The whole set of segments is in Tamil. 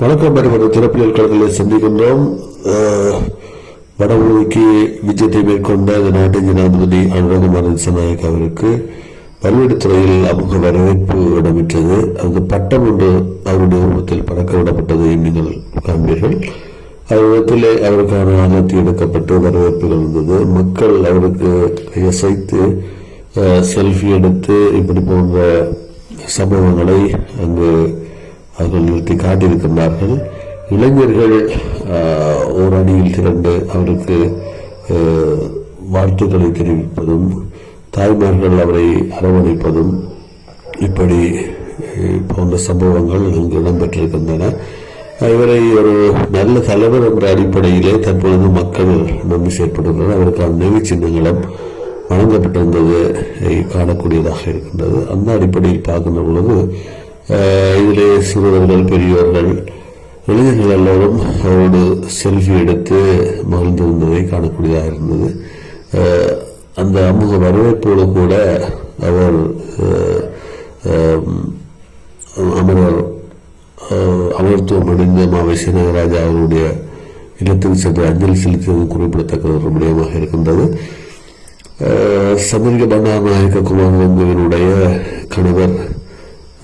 வணக்கம் பெறப்பட்ட திறப்பியல் கழகங்களை சந்திக்கின்றோம். வடமொழிக்கு விஜயத்தை மேற்கொண்ட அந்த நாட்டின் ஜனாதிபதி அனுரகுமாரன் சநாயக் அவருக்கு பல்வேறு துறையில் அமுக வரவேற்பு இடம்பெற்றது. அந்த பட்டம் ஒன்று அவருடைய உருவத்தில் பறக்க விடப்பட்டதையும் நீங்கள் காண்பீர்கள். அவரிடத்திலே அவருக்கான ஆலத்தி எடுக்கப்பட்டு வரவேற்புகள் இருந்தது மக்கள் அவருக்கு இசைத்து செல்ஃபி எடுத்து இப்படி போன்ற சம்பவங்களை அங்கு அவர்கள் நிறுத்தி காட்டியிருக்கின்றார்கள். இளைஞர்கள் ஓரணியில் அணியில் திரண்டு அவருக்கு வாழ்த்துக்களை தெரிவிப்பதும் தாய்மார்கள் அவரை அரவணைப்பதும் இப்படி போன்ற சம்பவங்கள் இங்கு இடம்பெற்றிருக்கின்றன. இவரை ஒரு நல்ல தலைவர் என்ற அடிப்படையிலே தற்பொழுது மக்கள் நம்பி செயற்படுகின்றனர். அவருக்கான நினைவு சின்னங்களும் வழங்கப்பட்டிருந்தது காணக்கூடியதாக இருக்கின்றது. அந்த அடிப்படையில் பார்க்கின்ற பொழுது இதிலே சிறுவர்கள் பெரியோர்கள் இளைஞர்கள் எல்லோரும் அவரோடு செல்ஃபி எடுத்து மகிழ்ந்திருந்ததை காணக்கூடியதாக இருந்தது. அந்த அமுக வரவேற்போடு கூட அவர் அமரர் அமர்த்துவம் அடைந்த மாவை சீனகராஜா அவருடைய இல்லத்துக்கு சென்று அஞ்சலி செலுத்தியது குறிப்பிடத்தக்க ஒரு விடயமாக இருக்கின்றது. அஹ், சந்திரிக பண்டாரநாயக்க குமாரனுடைய கணவர்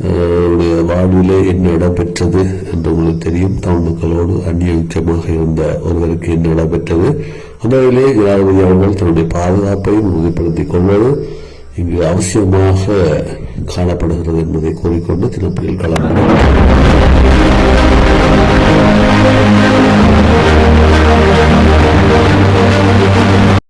அவருடைய வாழ்விலே என்ன இடம் பெற்றது என்று உங்களுக்கு தெரியும். தமிழ் மக்களோடு அந்நியமாக இருந்த ஒருவருக்கு என்ன இடம் பெற்றது அந்த வகையிலே ஜனாதிபதி அவர்கள் தன்னுடைய பாதுகாப்பையும் உறுதிப்படுத்திக் கொள்வது இங்கு அவசியமாக காணப்படுகிறது என்பதை கூறிக்கொண்டு திருப்பியில் கலந்து